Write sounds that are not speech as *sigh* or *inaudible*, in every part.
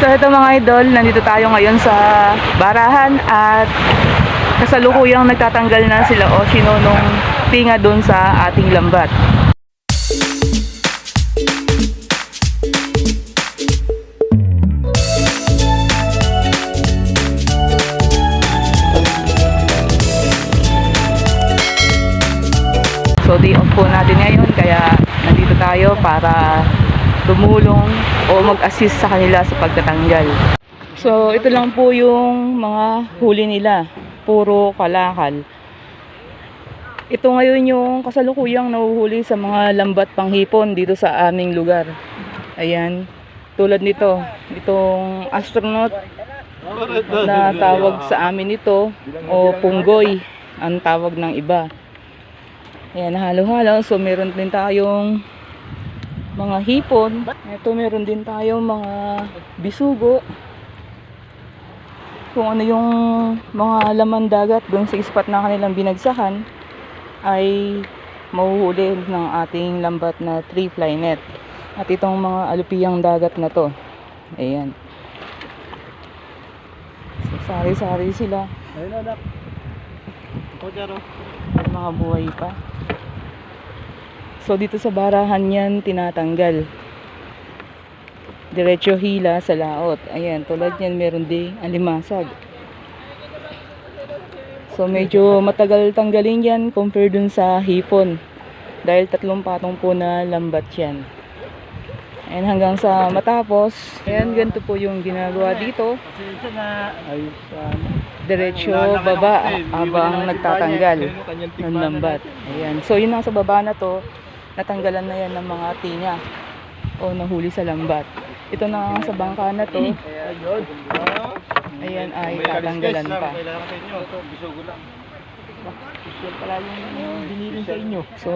So ito mga idol, nandito tayo ngayon sa barahan at kasalukuyang nagtatanggal na sila Oshino nung tinga doon sa ating lambat. So day off po natin ngayon kaya nandito tayo para tumulong o mag-assist sa kanila sa pagtatanggal. So ito lang po yung mga huli nila. Puro kalakal. Ito ngayon yung kasalukuyang nahuhuli sa mga lambat panghipon dito sa aming lugar. Ayan. Tulad nito. Itong astronaut na tawag sa amin ito o punggoy ang tawag ng iba. Ayan, halo-halo. So, meron din tayong mga hipon. Ito, meron din tayong mga bisugo. Kung ano yung mga laman dagat doon sa ispat na kanilang binagsakan ay mahuhuli ng ating lambat na tree fly net. At itong mga alupiyang dagat na to. Ayan. Sari-sari sila. Ayun anak. O, Jaro. May mga buhay pa. So dito sa barahan yan tinatanggal. Diretso hila sa laot. Ayan, tulad yan meron din alimasag. So medyo matagal tanggalin yan compare dun sa hipon. Dahil tatlong patong po na lambat yan. Ayan hanggang sa matapos. Ayan, ganito po yung ginagawa dito. Diretso baba habang nagtatanggal ng lambat. Ayan. So, yun nasa baba na to, natanggalan na yan ng mga tinya o nahuli sa lambat. Ito na sa bangka na to, Ayun. ayan ay tatanggalan pa. Pala yung Binilin sa. So,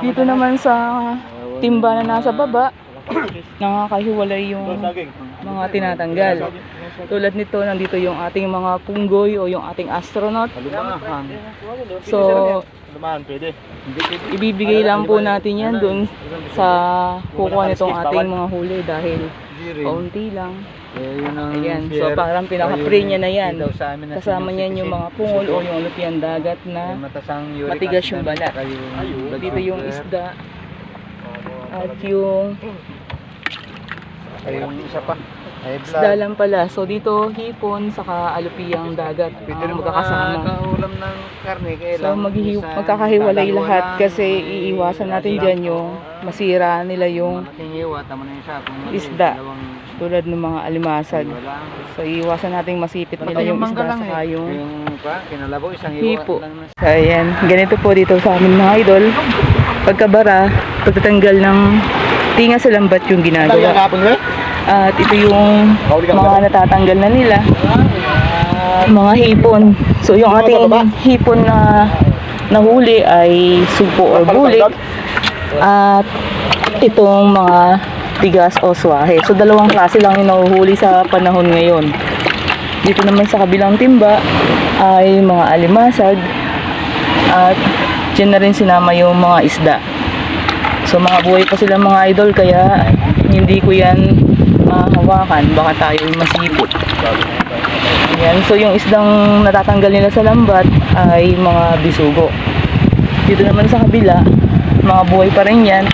dito naman sa timba na nasa baba, *clears throat* nakakahiwalay yung mga tinatanggal. Tulad nito, nandito yung ating mga punggoy o yung ating astronaut. So, ibibigay lang po natin yan dun sa kukuha nitong ating mga huli dahil kaunti lang. Eh, Ayan, so parang pinaka-free niya na yan. Kasama niyan yung mga pungol o yung lupiang dagat na matigas yung balat. dito yung isda at yung saka yung isa pa. Ay, isda lang pala. So dito hipon saka alupiyang dagat Pwede rin magkakasama. makakaulam ng karne. Kaya So lang maghihi- minsan magkakahiwalay lahat kasi iiwasan natin dyan yung masira nila yung isda. tulad ng mga alimasag. So iiwasan nating masipit nila Yung isda saka eh. yung hipo. So ayan, ganito po dito sa amin mga idol. Pagkabara, pagtatanggal ng tinga sa lambat yung ginagawa. At ito yung mga natatanggal na nila. Mga hipon. So yung ating hipon na nahuli ay supo or bulik. At itong mga tigas o swahe. So dalawang klase lang yung nahuhuli sa panahon ngayon. Dito naman sa kabilang timba ay mga alimasag at dyan na rin sinama yung mga isda. So mga buhay pa sila mga idol kaya hindi ko yan mahawakan baka tayo masipot. Yan. So yung isdang natatanggal nila sa lambat ay mga bisugo. Dito naman sa kabila, mga buhay pa rin yan.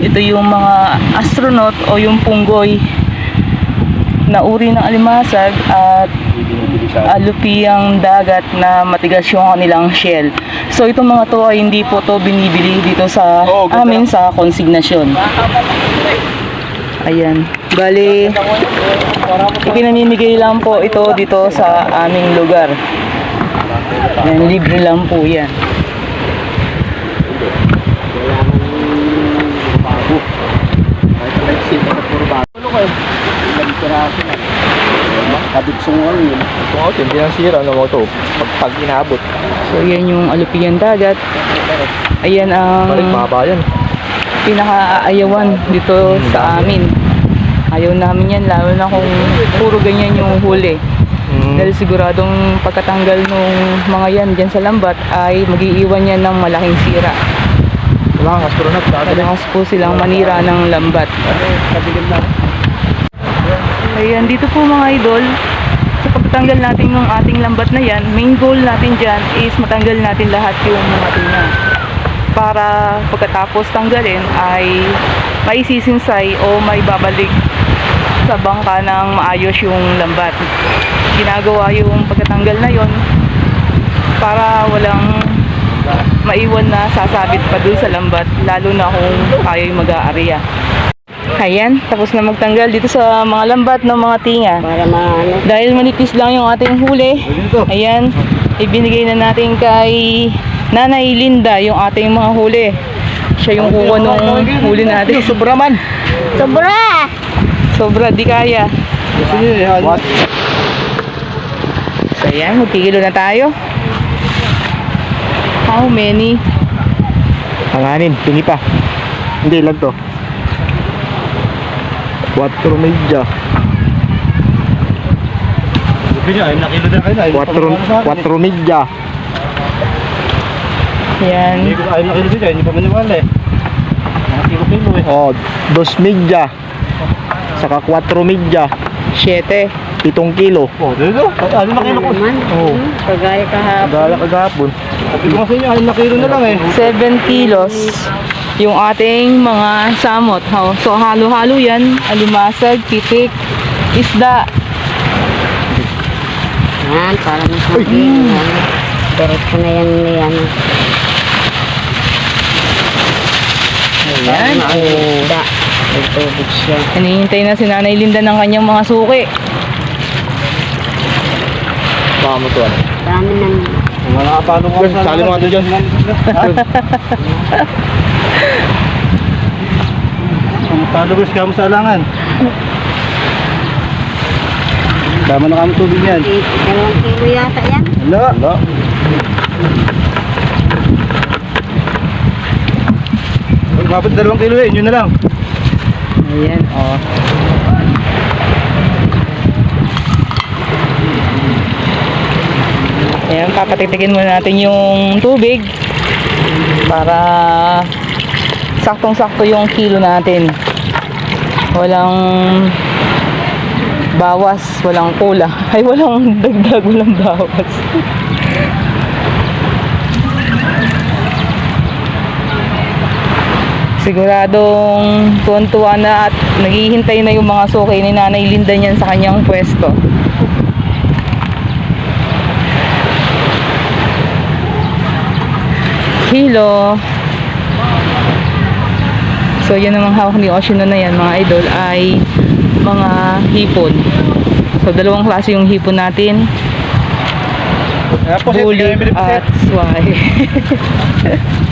Ito yung mga astronaut o yung punggoy na uri ng alimasag at alupiyang dagat na matigas yung kanilang shell. So itong mga to ay hindi po to binibili dito sa ganda. amin sa konsignasyon. Ayan. Bali, ipinamimigay lang po ito dito sa aming lugar. Yan, libre lang po yan. Kabigsong ano yun. Oo, hindi ang sira na mo ito. Pag, inabot. So yan yung alupiyan dagat. Ayan ang mabayan. pinakaayawan dito sa amin. Ayaw namin yan, lalo na kung puro ganyan yung huli. Dahil siguradong pagkatanggal ng mga yan dyan sa lambat ay magiiwan yan ng malaking sira. Wala kang astronaut. Malakas po silang manira ng lambat. Lang. Ayan, dito po mga idol, sa pagtatanggal natin ng ating lambat na yan, main goal natin dyan is matanggal natin lahat yung mga tinga. Para pagkatapos tanggalin ay maisisinsay o may babalik sa bangka ng maayos yung lambat. Ginagawa yung pagkatanggal na yon para walang maiwan na sasabit pa dun sa lambat, lalo na kung kayo'y mag-aariya. Ayan, tapos na magtanggal dito sa mga lambat ng mga tinga. Para maano. Dahil manipis lang yung ating huli, ayan, ibinigay na natin kay Nanay Linda yung ating mga huli. Siya yung kuha nung huli natin. Sobra man. Sobra! Sobra, di kaya. What? So ayan, magkikilo na tayo. How many? Panganin, tingi pa. Hindi, lang to. 4 media. Ayun, nakilo na kayo na. 4 4 Ayan. Hindi ko dito, hindi pa maniwala eh. Mga kilo-kilo eh. Oh, 2 media. Saka 4 media. 7. 7 kilo. Oh, dito. Ayun nakilo ko. Naman. Oh. Kagaya kahapon. Gala kagapon. Sabi ko sa inyo, ayun nakilo na lang eh. 7 kilos yung ating mga samot. Oh, So halo-halo yan, alimasag, pitik, isda. Yan, para masabi. Ano. Diretso na yan ni ano. Ayan. Oh. Da. May tubig siya. Hinihintay na si Nanay Linda ng kanyang mga suki. Baka mo to ano. Dami ng Mga nakapalo ko Sali mo nga doon dyan. Mga followers ka mo sa alangan. Tama na kami tubig yan. dalawang kilo yata yan. Wala. Wala. Mabot dalawang kilo eh, yun na lang. Ayan, oh. Ayan, papatitikin muna natin yung tubig para saktong-sakto yung kilo natin. Walang bawas, walang kulang. *laughs* Ay, walang dagdag, walang bawas. Siguradong tuwan-tuwa na at naghihintay na yung mga suki ni Nanay Linda niyan sa kanyang pwesto. Kilo. So yan namang hawak ni Ocean na yan mga idol ay mga hipon. So dalawang klase yung hipon natin. Bulik at sway. *laughs*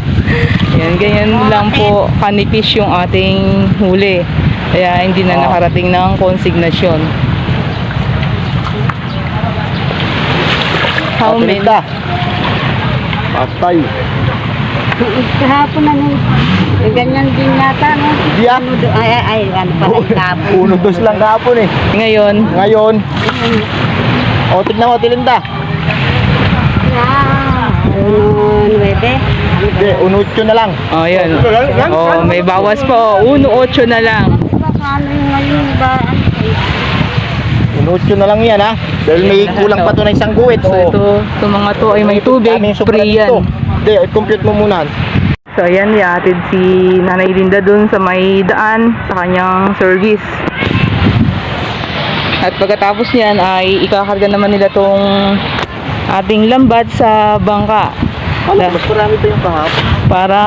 Yan, ganyan lang po kanipis yung ating huli. Kaya hindi na nakarating ng konsignasyon. How many? Patay. Kahapon na nun. Eh, ganyan din yata, no? Di ah. Ano, do- ay, ay, ay, ano pala kahapon. Uno dos lang kahapon eh. Ngayon, Ngayon, o tignan mo, tilinda. Ah, ano, nuwebe? Ano? Hindi, unutyo na lang. oh yan. Oh, may bawas po. 1.8 na lang. Ano ba, paano yung ngayon ba? Unutyo na lang yan ha. Dahil may kulang pa to na isang guwit. So ito, ito mga to ay may tubig, free yan. Hindi, compute mo muna. So ayan, iatid si Nanay Linda dun sa may daan sa kanyang service. At pagkatapos niyan ay ikakarga naman nila tong ating lambat sa bangka. Alam, mas marami pa yung kahapon. Para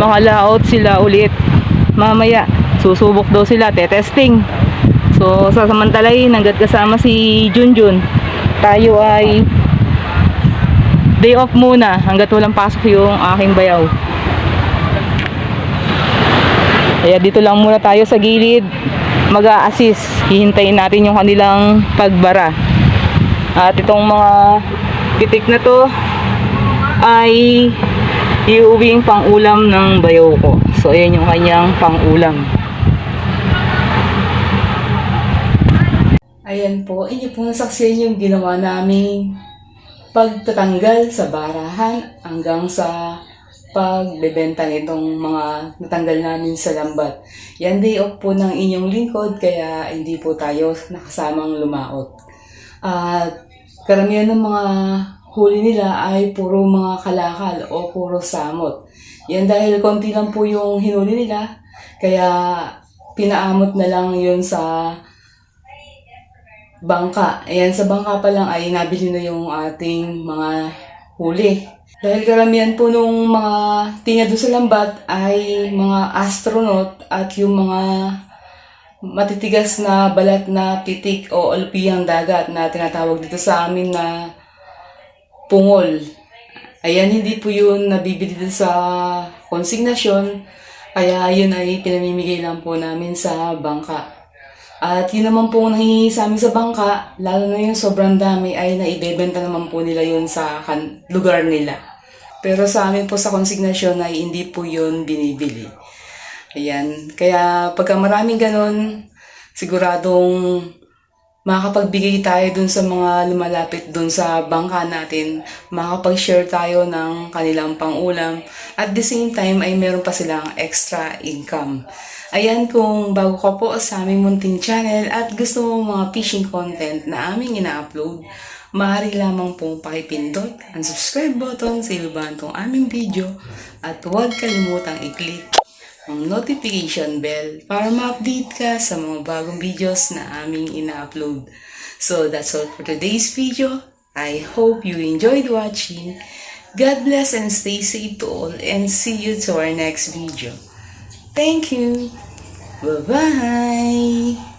makalaot sila ulit. Mamaya, susubok daw sila, te-testing. So, sasamantalahin hanggat kasama si Junjun. Tayo ay day off muna hanggat walang pasok yung aking bayaw. Kaya dito lang muna tayo sa gilid mag assist Hihintayin natin yung kanilang pagbara. At itong mga pitik na to ay iuwing pang-ulam ng bayaw ko. So, ayan yung kanyang pang-ulam. Ayan po, inyo po nasaksiyan yung ginawa naming pagtatanggal sa barahan hanggang sa pagbebenta nitong mga natanggal namin sa lambat. Yan day off po ng inyong lingkod kaya hindi po tayo nakasamang lumaot. At karamihan ng mga huli nila ay puro mga kalakal o puro samot. Yan dahil konti lang po yung hinuli nila kaya pinaamot na lang yun sa bangka. Ayan, sa bangka pa lang ay nabili na yung ating mga huli. Dahil karamihan po nung mga tinga doon sa lambat ay mga astronaut at yung mga matitigas na balat na pitik o alupiyang dagat na tinatawag dito sa amin na pungol. Ayan, hindi po yun nabibili sa konsignasyon. Kaya yun ay pinamimigay lang po namin sa bangka. At yun naman po nangihingi sa amin sa bangka, lalo na yung sobrang dami ay naibebenta naman po nila yun sa kan- lugar nila. Pero sa amin po sa konsignasyon ay hindi po yun binibili. Ayan. Kaya pagka maraming ganun, siguradong makakapagbigay tayo dun sa mga lumalapit dun sa bangka natin, makakapag-share tayo ng kanilang pangulam, at the same time ay meron pa silang extra income. Ayan, kung bago ka po sa aming munting channel at gusto mo mga fishing content na aming ina-upload, maaari lamang pong pakipindot ang subscribe button sa iluban aming video. At huwag kalimutang i-click ang notification bell para ma-update ka sa mga bagong videos na aming ina-upload. So that's all for today's video. I hope you enjoyed watching. God bless and stay safe to all and see you to our next video. Thank you. Bye-bye.